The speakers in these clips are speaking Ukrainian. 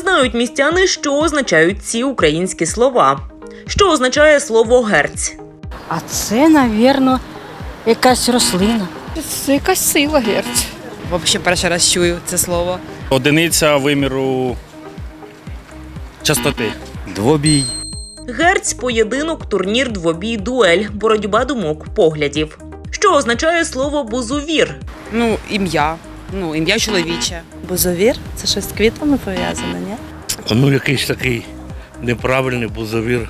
знають містяни, що означають ці українські слова. Що означає слово герць? А це, навірно, якась рослина. Це якась сила герць. Взагалі перший раз чую це слово. Одиниця виміру частоти. Двобій. Герць поєдинок, турнір, двобій, дуель, боротьба думок, поглядів. Що означає слово бузувір? Ну, ім'я. Ну, ім'я чоловіче. Бузовір це щось з квітами пов'язане, ні? Ну, якийсь такий неправильний бузовір.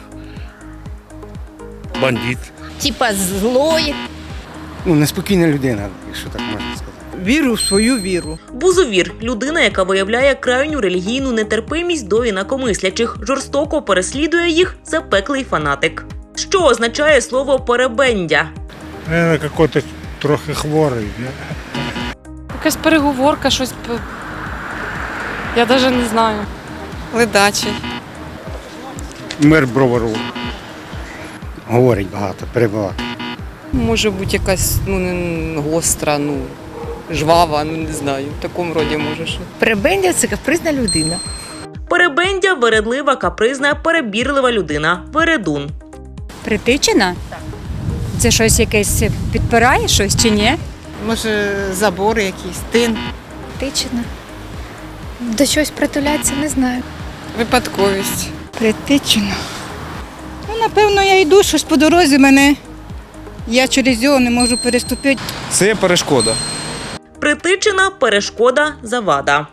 Бандит. Типа злої. Ну, неспокійна людина, якщо так можна сказати. Віру в свою віру. Бузовір людина, яка виявляє крайню релігійну нетерпимість до інакомислячих, жорстоко переслідує їх запеклий фанатик. Що означає слово перебендя? Наверное, какой-то трохи хворий. Якась переговорка, щось. Я навіть не знаю. Ледачий. Мир бровару. Говорить багато, перебагато. Може бути якась ну, не гостра, ну, жвава, ну не знаю. В такому роді може що. Прибендя це капризна людина. Перебендя вередлива, капризна, перебірлива людина, вередун. Притичина? Це щось якесь підпирає щось чи ні? Може, забори якісь, тин. Притичина. До чогось притуляться, не знаю. Випадковість. Притичина. Ну, напевно, я йду щось по дорозі мене. Я через його не можу переступити. Це перешкода. Притичина, перешкода, завада.